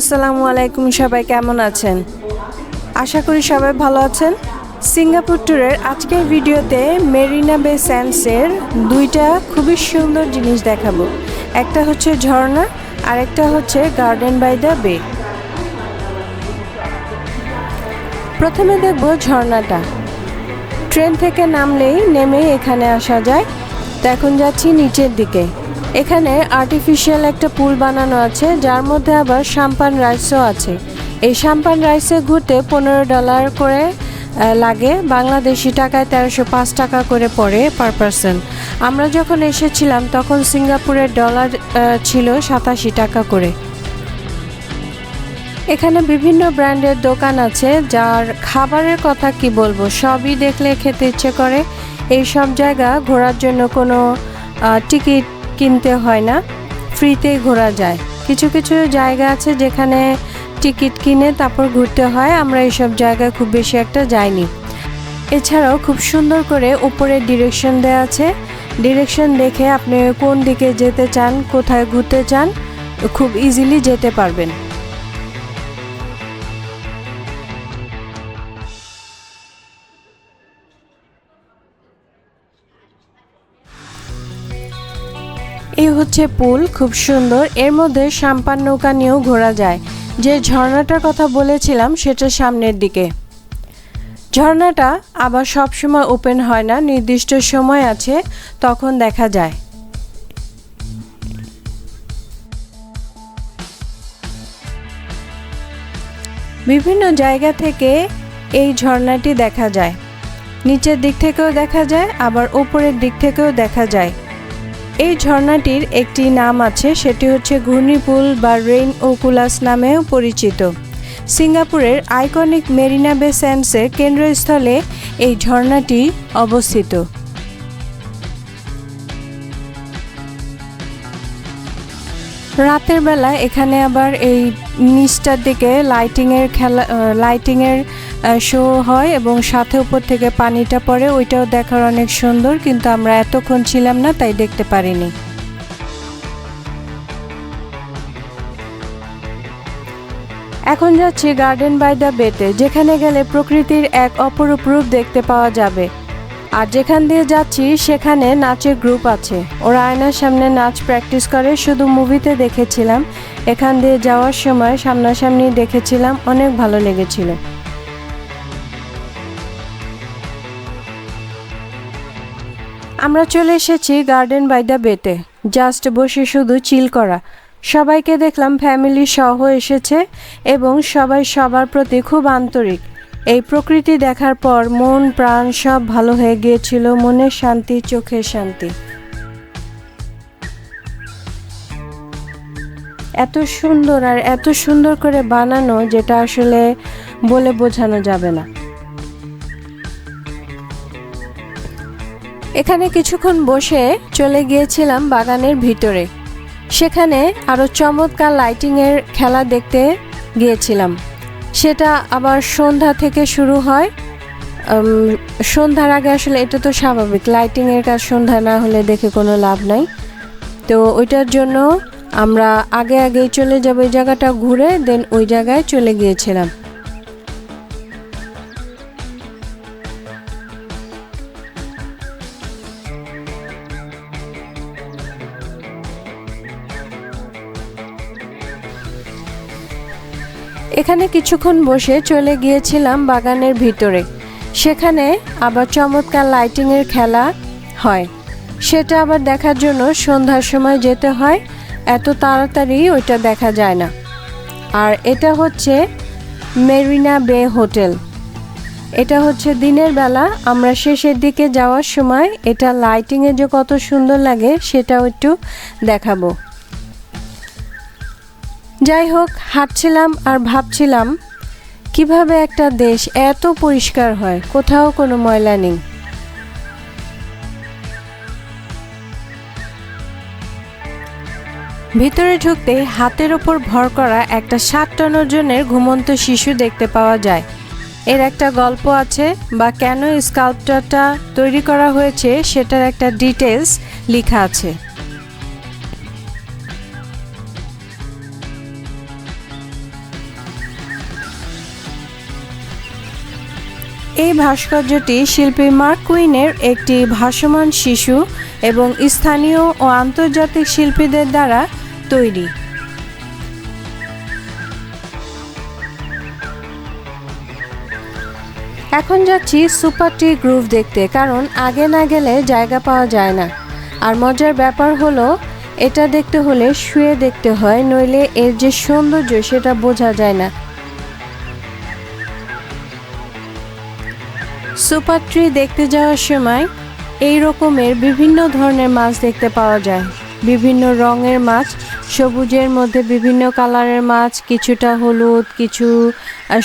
আসসালামু আলাইকুম, সবাই কেমন আছেন? আশা করি সবাই ভালো আছেন। সিঙ্গাপুর ট্যুরের আজকের ভিডিওতে মেরিনা বে স্যান্ডসের দুইটা খুবই সুন্দর জিনিস দেখাবো। একটা হচ্ছে ঝর্ণা আর একটা হচ্ছে গার্ডেন বাই দ্য বে। প্রথমে দেখব ঝর্ণাটা। ট্রেন থেকে নামলেই নেমে এখানে আসা যায়। তো এখন যাচ্ছি নিচের দিকে। এখানে আর্টিফিশিয়াল একটা পুল বানানো আছে, যার মধ্যে আবার সাম্পান রাইসও আছে। এই সাম্পান রাইসে ঘুরতে পনেরো ডলার করে লাগে, বাংলাদেশি টাকায় তেরোশো পাঁচ টাকা করে পড়ে পার পারসন আমরা যখন এসেছিলাম, তখন সিঙ্গাপুরের ডলার ছিল সাতাশি টাকা করে। এখানে বিভিন্ন ব্র্যান্ডের দোকান আছে, যার খাবারের কথা কি বলব, সবই দেখলে খেতে ইচ্ছে করে। এই সব জায়গা ঘোরার জন্য কোনো টিকিট কিনতে হয় না ফ্রিতেই ঘোরা যায়। কিছু কিছু জায়গা আছে যেখানে টিকিট কিনে তারপর ঘুরতে হয়, আমরা এইসব জায়গায় খুব বেশি একটা যাইনি। এছাড়াও খুব সুন্দর করে উপরে ডিরেকশন দেওয়া আছে। ডিরেকশন দেখে আপনি কোন দিকে যেতে চান, কোথায় ঘুরতে চান, খুব ইজিলি যেতে পারবেন। হচ্ছে পুল, খুব সুন্দর। এর মধ্যে সাম্পান নৌকা নিয়েও ঘোরা যায়। যে ঝর্ণাটার কথা বলেছিলাম, সেটা সামনের দিকে। ঝর্ণাটা আবার সব সময় ওপেন হয় না, নির্দিষ্ট সময় আছে, তখন দেখা যায়। বিভিন্ন জায়গা থেকে এই ঝর্ণাটি দেখা যায়। নিচের দিক থেকেও দেখা যায়, আবার উপরের দিক থেকেও দেখা যায়। এই ঝর্ণাটির একটি নাম আছে, সেটি হচ্ছে ঘূর্ণিপুল বা রেইন ওকুলাস নামেও পরিচিত। সিঙ্গাপুরের আইকনিক মেরিনা বে স্যান্ডসের কেন্দ্রস্থলে এই ঝর্ণাটি অবস্থিত। রাতের বেলা এখানে আবার এই নিচটার দিকে লাইটিংয়ের খেলা লাইটিংয়ের শো হয় এবং সাথে উপর থেকে পানিটা পড়ে, ওইটাও দেখার অনেক সুন্দর, কিন্তু আমরা এতক্ষণ ছিলাম না, তাই দেখতে পারিনি। এখন যাচ্ছি গার্ডেন বাই দ্য বেতে যেখানে গেলে প্রকৃতির এক অপরূপ রূপ দেখতে পাওয়া যাবে। আর যেখান দিয়ে যাচ্ছি, সেখানে নাচের গ্রুপ আছে। ওরা আয়নার সামনে নাচ প্র্যাকটিস করে, শুধু মুভিতে দেখেছিলাম। এখান দিয়ে যাওয়ার সময় সামনাসামনি দেখেছিলাম, অনেক ভালো লেগেছিল। আমরা চলে এসেছি গার্ডেন বাই দ্য বেতে জাস্ট বসে শুধু চিল করা। সবাইকে দেখলাম ফ্যামিলি সহ এসেছে এবং সবাই সবার প্রতি খুব আন্তরিক। এই প্রকৃতি দেখার পর মন, প্রাণ সব ভালো হয়ে গিয়েছিল মনের শান্তি চোখের শান্তি। এত সুন্দর আর এত সুন্দর করে বানানো যেটা আসলে বলে বোঝানো যাবে না। এখানে কিছুক্ষণ বসে চলে গিয়েছিলাম বাগানের ভিতরে। সেখানে আরও চমৎকার লাইটিংয়ের খেলা দেখতে গিয়েছিলাম। সেটা আবার সন্ধ্যা থেকে শুরু হয়। সন্ধ্যার আগে আসলে এটা তো স্বাভাবিক লাইটিংয়ের কাজ সন্ধ্যা না হলে দেখে কোনো লাভ নাই। তো ওইটার জন্য আমরা আগে আগেই চলে যাব ওই জায়গাটা ঘুরে দেন ওই জায়গায় চলে গিয়েছিলাম। এখানে কিছুক্ষণ বসে চলে গিয়েছিলাম বাগানের ভিতরে। সেখানে আবার চমৎকার লাইটিংয়ের খেলা হয়। সেটা আবার দেখার জন্য সন্ধ্যার সময় যেতে হয়, এত তাড়াতাড়ি ওইটা দেখা যায় না। আর এটা হচ্ছে মেরিনা বে হোটেল। এটা হচ্ছে দিনের বেলা, আমরা শেষের দিকে যাওয়ার সময় এটা লাইটিংয়ে যে কত সুন্দর লাগে সেটাও একটু দেখাবো। যাই হোক, হাঁটছিলাম আর ভাবছিলাম, কীভাবে একটা দেশ এত পরিষ্কার হয়, কোথাও কোনো ময়লা নেই। ভিতরে ঢুকতে হাতের ওপর ভর করা একটা সাত টন ওজনের ঘুমন্ত শিশু দেখতে পাওয়া যায়। এর একটা গল্প আছে বা কেন স্কাল্পচারটা তৈরি করা হয়েছে সেটার একটা ডিটেলস লেখা আছে। এই ভাস্কর্যটি শিল্পী মার্ক কুইনের একটি ভাসমান শিশু এবং স্থানীয় ও আন্তর্জাতিক শিল্পীদের দ্বারা তৈরি। এখন যাচ্ছি সুপার টি গ্রুভ দেখতে, কারণ আগে না গেলে জায়গা পাওয়া যায় না। আর মজার ব্যাপার হলো, এটা দেখতে হলে শুয়ে দেখতে হয়, নইলে এর যে সৌন্দর্য সেটা বোঝা যায় না। সুপার ট্রি দেখতে যাওয়ার সময় এই রকমের বিভিন্ন ধরনের মাছ দেখতে পাওয়া যায়। বিভিন্ন রঙের মাছ, সবুজের মধ্যে বিভিন্ন কালারের মাছ, কিছুটা হলুদ, কিছু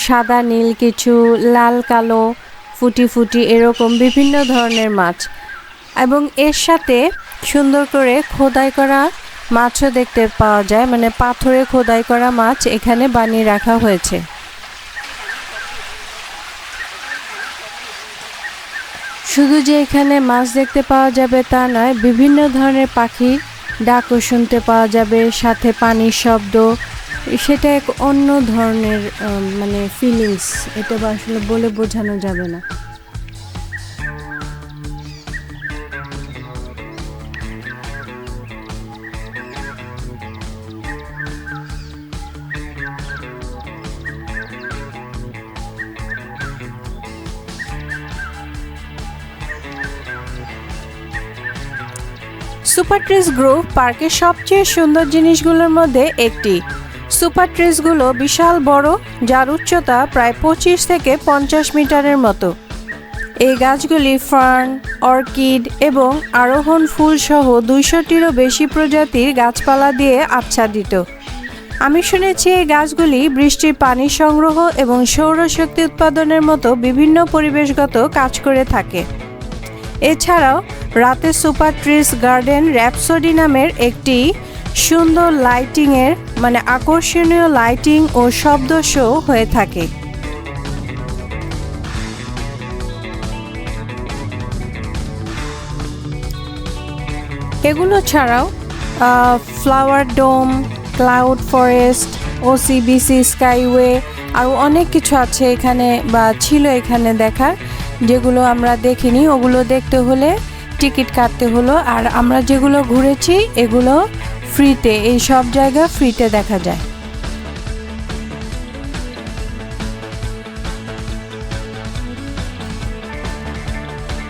সাদা, নীল, কিছু লাল, কালো, ফুটি ফুটি এরকম বিভিন্ন ধরনের মাছ। এবং এর সাথে সুন্দর করে খোদাই করা মাছও দেখতে পাওয়া যায়। মানে পাথরে খোদাই করা মাছ এখানে বানিয়ে রাখা হয়েছে। শুধু যে এখানে মাছ দেখতে পাওয়া যাবে তা নয়, বিভিন্ন ধরনের পাখি ডাকও শুনতে পাওয়া যাবে, সাথে পানির শব্দ। সেটা এক অন্য ধরনের মানে ফিলিংস এটা আসলে বলে বোঝানো যাবে না। সুপার ট্রিজ গ্রুপ পার্কের সবচেয়ে সুন্দর জিনিসগুলোর মধ্যে একটি। সুপার ট্রিজগুলো বিশাল বড়, যার উচ্চতা প্রায় পঁচিশ থেকে পঞ্চাশ মিটারের মতো। এই গাছগুলি ফার্ন, অর্কিড এবং আরোহণ ফুল সহ দুইশোটিরও বেশি প্রজাতির গাছপালা দিয়ে আচ্ছাদিত। আমি শুনেছি এই গাছগুলি বৃষ্টির পানি সংগ্রহ এবং সৌরশক্তি উৎপাদনের মতো বিভিন্ন পরিবেশগত কাজ করে থাকে। এছাড়াও রাতে সুপার ট্রিস গার্ডেন র্যাপসোডি নামের একটি সুন্দর লাইটিংয়ের মানে আকর্ষণীয় লাইটিং ও শব্দ শো হয়ে থাকে। এগুলো ছাড়াও flower dome, cloud forest, OCBC skyway, আরও অনেক কিছু আছে এখানে বা ছিল এখানে দেখার। যেগুলো আমরা দেখিনি, ওগুলো দেখতে হলে টিকিট কাটতে হলো। আর আমরা যেগুলো ঘুরেছি, এগুলো ফ্রিতে, এই সব জায়গা ফ্রিতে দেখা যায়।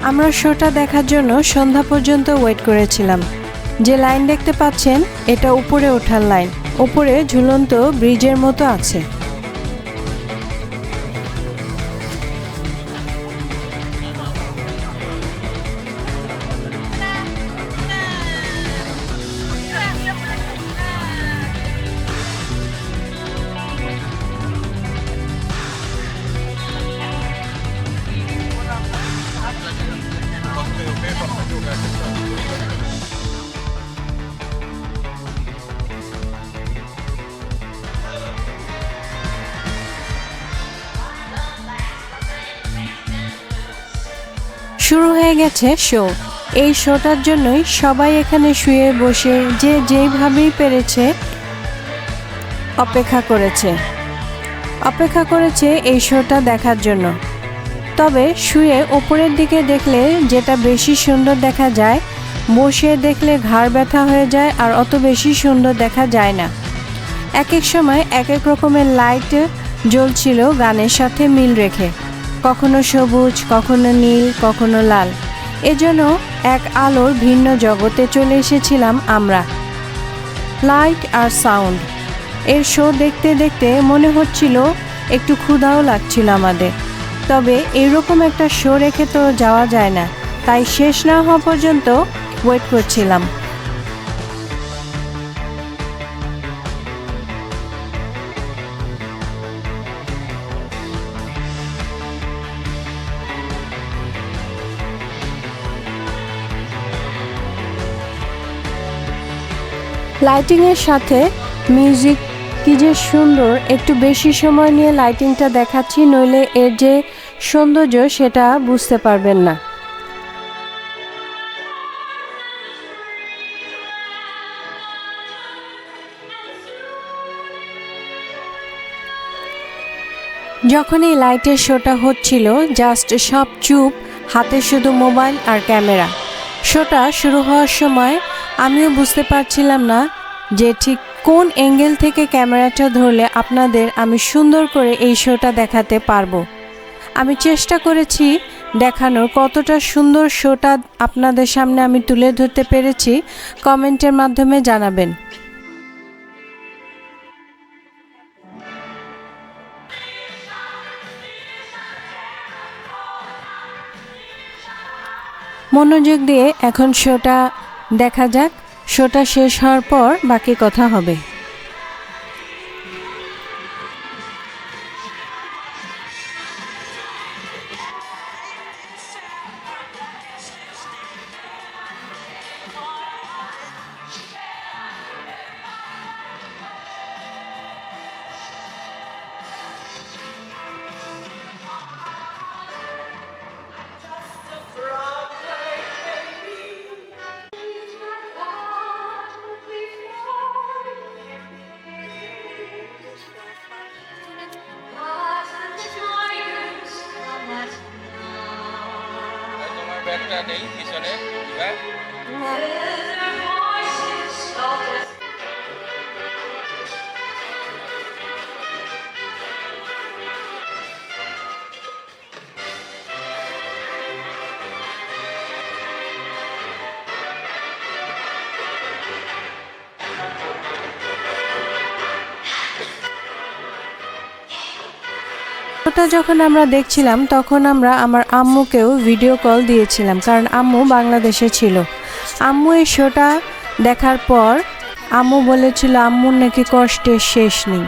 আমরা শোটা দেখার জন্য সন্ধ্যা পর্যন্ত ওয়েট করেছিলাম। যে লাইন দেখতে পাচ্ছেন, এটা উপরে ওঠার লাইন। উপরে ঝুলন্ত ব্রিজের মতো আছে। শুরু হয়ে গেছে শো এই শোটার জন্যই সবাই এখানে শুয়ে বসে যে যেইভাবেই পেরেছে অপেক্ষা করেছে। অপেক্ষা করেছে এই শোটা দেখার জন্য। তবে শুয়ে ওপরের দিকে দেখলে যেটা বেশি সুন্দর দেখা যায়, বসে দেখলে ঘাড় ব্যথা হয়ে যায় আর অত বেশি সুন্দর দেখা যায় না। এক এক সময় এক এক রকমের লাইট জ্বলছিল গানের সাথে মিল রেখে। কখনো সবুজ, কখনো নীল, কখনো লাল। এজন্য এক আলোর ভিন্ন জগতে চলে এসেছিলাম আমরা। লাইট আর সাউন্ড এর শো দেখতে দেখতে মনে হচ্ছিল একটু ক্ষুধাও লাগছিল আমাদের। তবে এরকম একটা শো রেখে তো যাওয়া যায় না। তাই শেষ না হওয়া পর্যন্ত ওয়েট করছিলাম। লাইটিংয়ের সাথে মিউজিক কি যে সুন্দর, একটু বেশি সময় নিয়ে লাইটিংটা দেখাচ্ছি, নইলে এর যে সৌন্দর্য সেটা বুঝতে পারবেন না। যখন এই লাইটের শোটা হচ্ছিল জাস্ট সব চুপ, হাতে শুধু মোবাইল আর ক্যামেরা শোটা শুরু হওয়ার সময় আমিও বুঝতে পারছিলাম না যে ঠিক কোন অ্যাঙ্গেল থেকে ক্যামেরাটা ধরলে আপনাদের আমি সুন্দর করে এই শোটা দেখাতে পারব। আমি চেষ্টা করেছি দেখানোর কতটা সুন্দর শোটা আপনাদের সামনে আমি তুলে ধরতে পেরেছি, কমেন্টের মাধ্যমে জানাবেন। মনোযোগ দিয়ে এখন শোটা দেখা যাক। শোটা শেষ হওয়ার পর বাকি কথা হবে। নেই পিছনে ওটা যখন আমরা দেখছিলাম, তখন আমরা আমার আম্মুকেও ভিডিও কল দিয়েছিলাম, কারণ আম্মু বাংলাদেশে ছিল। আম্মু এই শোটা দেখার পর, আম্মু বলেছিল, আম্মুর নাকি কষ্টের শেষ নেই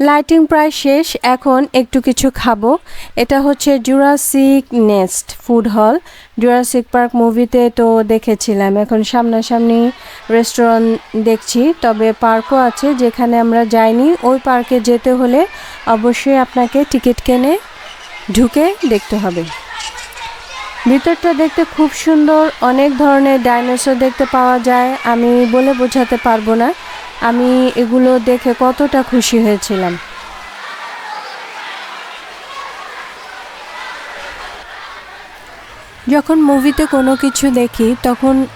লাইটিং প্রায় শেষ, এখন একটু কিছু খাব। এটা হচ্ছে Jurassic nest food hall Jurassic park মুভিতে তো দেখেছিলাম, এখন সামনাসামনি রেস্টুরেন্ট দেখছি, তবে পার্কও আছে, যেখানে আমরা যাইনি। ওই পার্কে যেতে হলে অবশ্যই আপনাকে টিকিট কেনে ঢুকে দেখতে হবে। ভিতরটা দেখতে খুব সুন্দর, অনেক ধরনের ডাইনোসর দেখতে পাওয়া যায়, আমি বলে বোঝাতে পারব না। আমি এগুলো দেখে কতটা খুশি হয়েছিলাম। যখন মুভিতে কোনো কিছু দেখি, তখন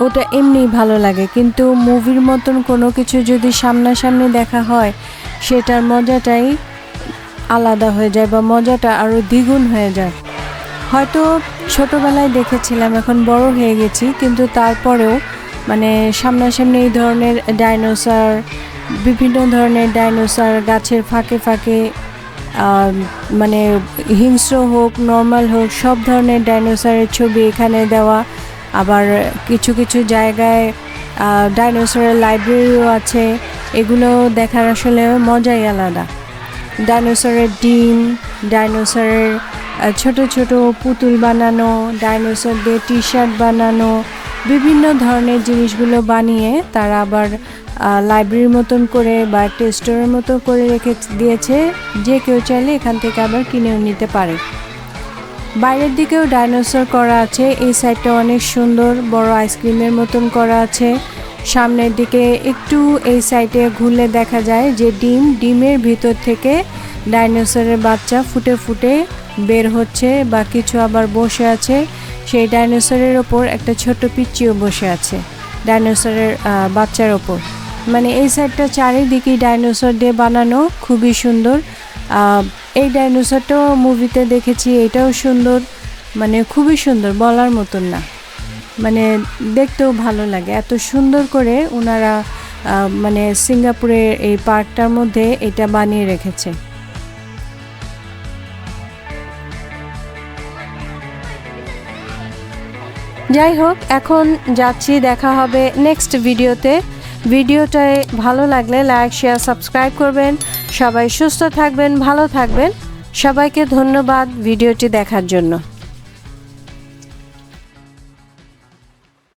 ওটা এমনি ভালো লাগে। কিন্তু মুভির মতন কোনো কিছু যদি সামনাসামনি দেখা হয়, সেটার মজাটাই আলাদা হয়ে যায় বা মজাটা আরও দ্বিগুণ হয়ে যায়। হয়তো ছোটোবেলায় দেখেছিলাম, এখন বড় হয়ে গেছি, কিন্তু তারপরেও মানে সামনাসামনি এই ধরনের ডাইনোসর বিভিন্ন ধরনের ডাইনোসর গাছের ফাঁকে ফাঁকে মানে হিংস্র হোক নর্মাল হোক, সব ধরনের ডাইনোসরের ছবি এখানে দেওয়া। আবার কিছু কিছু জায়গায় ডাইনোসরের লাইব্রেরিও আছে। এগুলো দেখার আসলে মজাই আলাদা। ডাইনোসরের ডিম ডাইনোসরের ছোট ছোট পুতুল বানানো ডাইনোসর দিয়ে টি শার্ট বানানো বিভিন্ন ধরনের জিনিসগুলো বানিয়ে তারা আবার লাইব্রেরির মতন করে বা একটা স্টোরের মতো করে রেখে দিয়েছে, যে কেউ চাইলে এখান থেকে আবার কিনেও নিতে পারে। বাইরের দিকেও ডাইনোসর করা আছে, এই সাইডটা অনেক সুন্দর, বড় আইসক্রিমের মতন করা আছে। সামনের দিকে একটু এই সাইডে ঘুরলে দেখা যায় যে ডিম, ডিমের ভিতর থেকে ডাইনোসরের বাচ্চা ফুটে ফুটে বের হচ্ছে বা কিছু আবার বসে আছে। সেই ডাইনোসরের ওপর একটা ছোট পিচ্চিও বসে আছে, ডাইনোসরের বাচ্চার ওপর। মানে এই সাইডটা চারিদিকে ডাইনোসর দিয়ে বানানো খুবই সুন্দর। এই ডাইনোসরটাও মুভিতে দেখেছি, এটাও সুন্দর। মানে খুবই সুন্দর, বলার মতন না। মানে দেখতেও ভালো লাগে, এত সুন্দর করে ওনারা মানে সিঙ্গাপুরের এই পার্কটার মধ্যে এটা বানিয়ে রেখেছে। যাই হোক এখন যাচ্ছি, দেখা হবে নেক্সট ভিডিওতে ভিডিওটায় ভালো লাগলে লাইক শেয়ার সাবস্ক্রাইব করবেন। সবাই সুস্থ থাকবেন, ভালো থাকবেন। সবাইকে ধন্যবাদ ভিডিওটি দেখার জন্য।